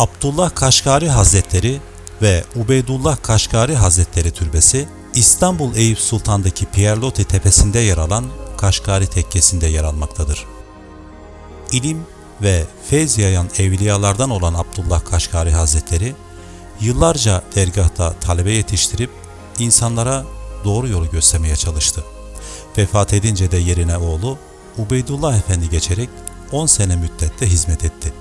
Abdullah Kaşgari Hazretleri ve Ubeydullah Kaşgari Hazretleri Türbesi İstanbul Eyüp Sultan'daki Pierlotti Tepesi'nde yer alan Kaşgari Tekkesi'nde yer almaktadır. İlim ve feyz yayan evliyalardan olan Abdullah Kaşgari Hazretleri yıllarca dergahta talebe yetiştirip insanlara doğru yolu göstermeye çalıştı. Vefat edince de yerine oğlu Ubeydullah Efendi geçerek 10 sene müddette hizmet etti.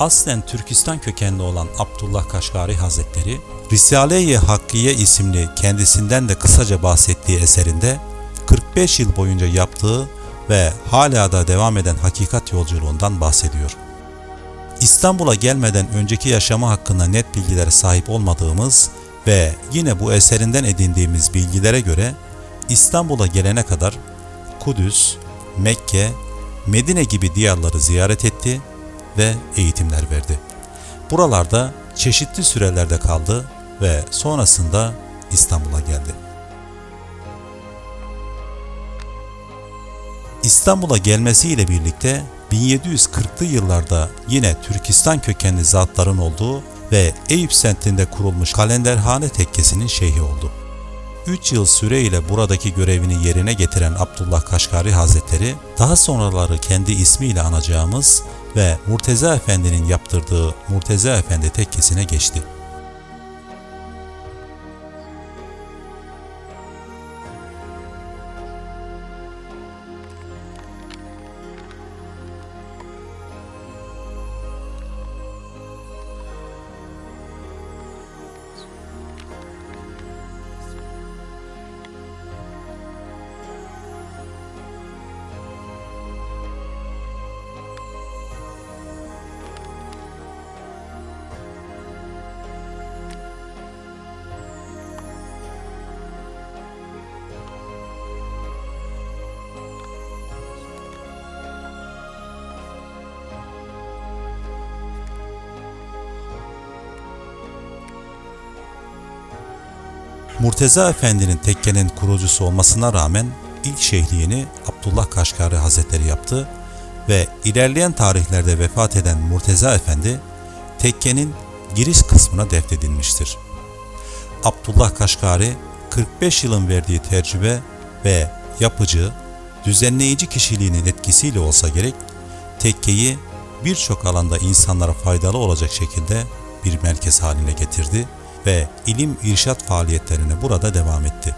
Aslen Türkistan kökenli olan Abdullah Kaşgari Hazretleri, Risale-i Hakkiye isimli kendisinden de kısaca bahsettiği eserinde 45 yıl boyunca yaptığı ve hala da devam eden hakikat yolculuğundan bahsediyor. İstanbul'a gelmeden önceki yaşamı hakkında net bilgilere sahip olmadığımız ve yine bu eserinden edindiğimiz bilgilere göre İstanbul'a gelene kadar Kudüs, Mekke, Medine gibi diyarları ziyaret etti ve eğitimler verdi. Buralarda çeşitli sürelerde kaldı ve sonrasında İstanbul'a geldi. İstanbul'a gelmesiyle birlikte 1740'lı yıllarda yine Türkistan kökenli zatların olduğu ve Eyüp semtinde kurulmuş Kalenderhane Tekkesi'nin şeyhi oldu. 3 yıl süreyle buradaki görevini yerine getiren Abdullah Kaşgari Hazretleri, daha sonraları kendi ismiyle anacağımız ve Murteza Efendi'nin yaptırdığı Murteza Efendi Tekkesi'ne geçti. Murteza Efendi'nin tekkenin kurucusu olmasına rağmen ilk şehliğini Abdullah Kaşgari Hazretleri yaptı ve ilerleyen tarihlerde vefat eden Murteza Efendi tekkenin giriş kısmına defnedilmiştir. Abdullah Kaşgari 45 yılın verdiği tecrübe ve yapıcı, düzenleyici kişiliğinin etkisiyle olsa gerek tekkeyi birçok alanda insanlara faydalı olacak şekilde bir merkez haline getirdi ve ilim irşat faaliyetlerine burada devam etti.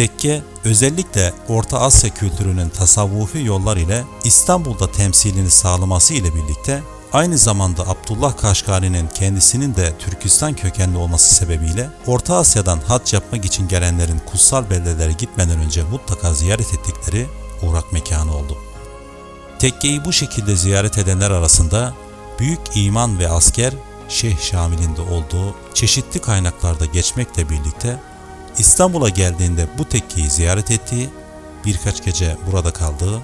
Tekke özellikle Orta Asya kültürünün tasavvufi yollar ile İstanbul'da temsilini sağlaması ile birlikte aynı zamanda Abdullah Kaşgari'nin kendisinin de Türkistan kökenli olması sebebiyle Orta Asya'dan hac yapmak için gelenlerin kutsal beldelere gitmeden önce mutlaka ziyaret ettikleri uğrak mekanı oldu. Tekkeyi bu şekilde ziyaret edenler arasında büyük iman ve asker Şeyh Şamil'in de olduğu çeşitli kaynaklarda geçmekle birlikte İstanbul'a geldiğinde bu tekkeyi ziyaret ettiği, birkaç gece burada kaldığı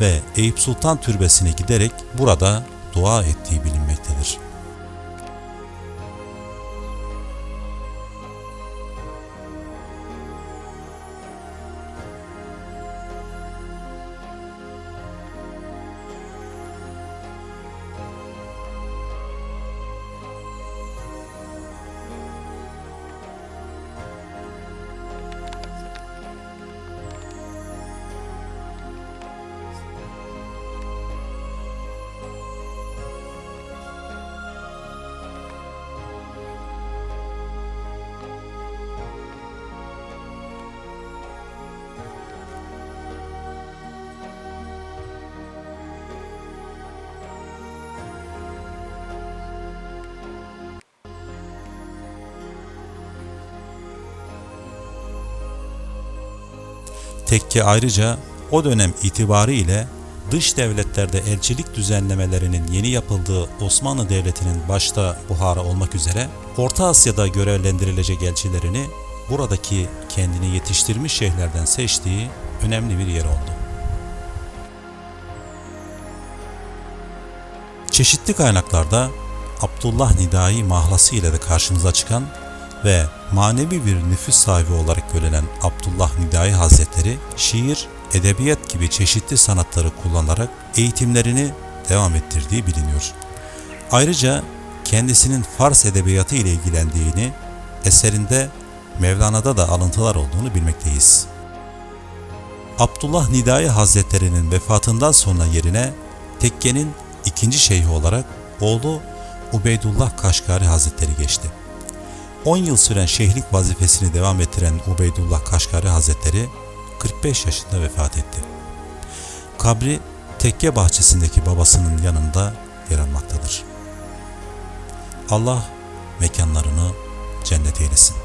ve Eyüp Sultan Türbesi'ne giderek burada dua ettiği bilinmektedir. Tekke ayrıca o dönem itibariyle dış devletlerde elçilik düzenlemelerinin yeni yapıldığı Osmanlı Devleti'nin başta Buhara olmak üzere Orta Asya'da görevlendirilecek elçilerini buradaki kendini yetiştirmiş şeyhlerden seçtiği önemli bir yer oldu. Çeşitli kaynaklarda Abdullah Nidai mahlası ile de karşımıza çıkan ve manevi bir nüfus sahibi olarak görülen Abdullah Nidai Hazretleri şiir, edebiyat gibi çeşitli sanatları kullanarak eğitimlerini devam ettirdiği biliniyor. Ayrıca kendisinin Fars edebiyatı ile ilgilendiğini, eserinde Mevlana'da da alıntılar olduğunu bilmekteyiz. Abdullah Nidai Hazretleri'nin vefatından sonra yerine tekkenin ikinci şeyhi olarak oğlu Ubeydullah Kaşgari Hazretleri geçti. 10 yıl süren şeyhlik vazifesini devam ettiren Ubeydullah Kaşgari Hazretleri 45 yaşında vefat etti. Kabri tekke bahçesindeki babasının yanında yer almaktadır. Allah mekanlarını cennet eylesin.